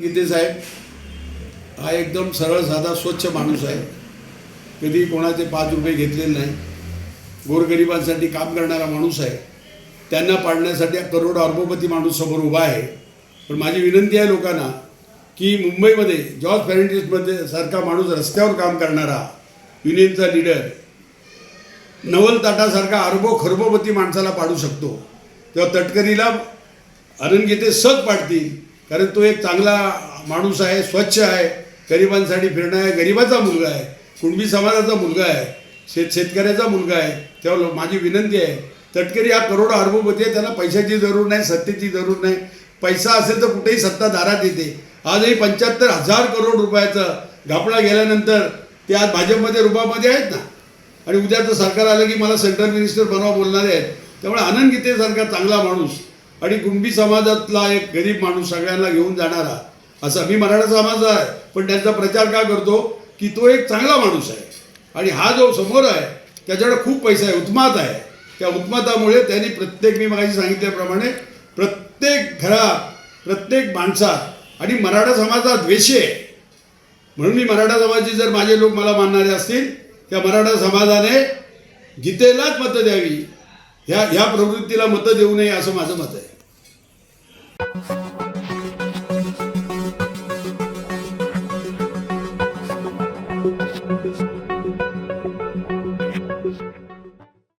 गीते साहेब हा एकदम सरळ साधा स्वच्छ माणूस आहे. कधी कोणाचे पाच रुपये घेतलेले नाही. गोरगरिबांसाठी काम करणारा माणूस आहे. त्यांना पाडण्यासाठी करोड अर्बोपती माणूस समोर उभा आहे. पण माझी विनंती आहे लोकांना की मुंबईमध्ये जॉर्ज फॅरेंटिसमध्ये सारखा माणूस रस्त्यावर काम करणारा युनियनचा लीडर नवल ताटासारखा अरबो खरबोपती माणसाला पाडू शकतो. तेव्हा तटकरीला आनंद घेते सहज पाडतील. कारण तो एक चांगला माणूस आहे स्वच्छ आहे गरिबांसाठी फिरणं आहे गरिबाचा मुलगा आहे कुणबी समाजाचा मुलगा आहे शेत शेतकऱ्याचा मुलगा आहे तेव्हा माझी विनंती आहे तटकरी हा करोड अर्बोपती आहे त्याला पैशाची जरूर नाही सत्तेची जरूर नाही. पैसा असेल तर कुठेही सत्ता दारात येते. आजही पंच्याहत्तर हजार करोड रुपयाचं घापळा गेल्यानंतर ते आज भाजपमध्ये रुपामध्ये आहेत ना? आणि उद्याचं सरकार आलं की मला सेंट्रल मिनिस्टर बनवा बोलणारे आहेत. त्यामुळे आनंद गीतेसारखा चांगला माणूस. आणि कुणबी समाजातला एक गरीब माणूस सगळ्यांना घेऊन जाणारा असा मी मराठा समाज आहे पण त्यांचा प्रचार का करतो? की तो एक चांगला माणूस आहे. आणि हा जो समोर आहे त्याच्याकडे खूप पैसा आहे उत्मात आहे. त्या उत्मातामुळे त्यांनी प्रत्येक मी मागाशी सांगितल्याप्रमाणे प्रत्येक घरात प्रत्येक माणसात आणि मराठा समाजात द्वेषी आहे. म्हणून मी मराठा समाजाचे जर माझे लोक मला मानणारे असतील त्या मराठा समाजाने गीतेलाच मतं द्यावी. ह्या ह्या प्रवृत्तीला मतं देऊ नये असं माझं मत आहे.